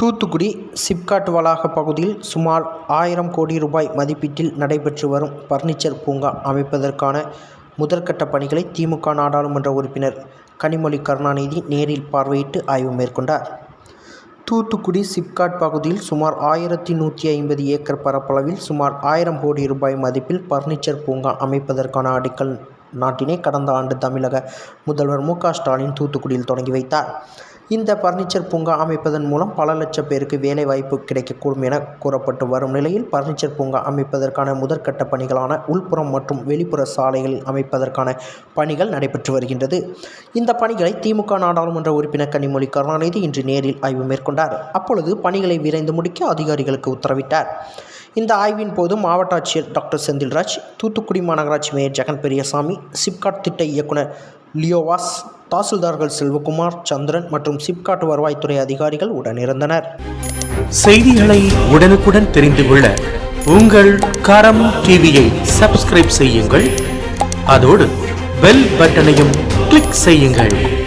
தூத்துக்குடி சிப்காட் வளாக பகுதியில் சுமார் ஆயிரம் கோடி ரூபாய் மதிப்பீட்டில் நடைபெற்று வரும் பர்னிச்சர் பூங்கா அமைப்பதற்கான முதற்கட்ட பணிகளை திமுக நாடாளுமன்ற உறுப்பினர் கனிமொழி கருணாநிதி நேரில் பார்வையிட்டு ஆய்வு மேற்கொண்டார். தூத்துக்குடி சிப்காட் பகுதியில் சுமார் ஆயிரத்தி நூற்றி ஐம்பது ஏக்கர் பரப்பளவில் சுமார் ஆயிரம் கோடி ரூபாய் மதிப்பில் பர்னிச்சர் பூங்கா அமைப்பதற்கான அடிக்கல் நாட்டினை கடந்த ஆண்டு தமிழக முதல்வர் மு ஸ்டாலின் தூத்துக்குடியில் தொடங்கி வைத்தார். இந்த பர்னிச்சர் பூங்கா அமைப்பதன் மூலம் பல லட்சம் பேருக்கு வேலைவாய்ப்பு கிடைக்கக்கூடும் என கூறப்பட்டு வரும் நிலையில் பர்னிச்சர் பூங்கா அமைப்பதற்கான முதற்கட்ட பணிகளான உள்புறம் மற்றும் வெளிப்புற சாலைகளில் அமைப்பதற்கான பணிகள் நடைபெற்று வருகின்றது. இந்த பணிகளை திமுக நாடாளுமன்ற உறுப்பினர் கனிமொழி கருணாநிதி இன்று நேரில் ஆய்வு மேற்கொண்டார். அப்பொழுது பணிகளை விரைந்து முடிக்க அதிகாரிகளுக்கு உத்தரவிட்டார். இந்த ஆய்வின் போது மாவட்ட ஆட்சியர் டாக்டர் செந்தில்ராஜ் தூத்துக்குடி மாநகராட்சி மேயர் ஜெகன் பெரியசாமி சிப்காட் திட்ட இயக்குனர் லியோவாஸ் தாசில்தார்கள் செல்வகுமார் சந்திரன் மற்றும் சிப்காட் வருவாய்த்துறை அதிகாரிகள் உடனிருந்தனர். செய்திகளை உடனுக்குடன் தெரிந்து கொள்ள உங்கள் கரம் டிவியை சப்ஸ்கிரைப் செய்யுங்கள். அதோடு பெல் பட்டனையும் கிளிக் செய்யுங்கள்.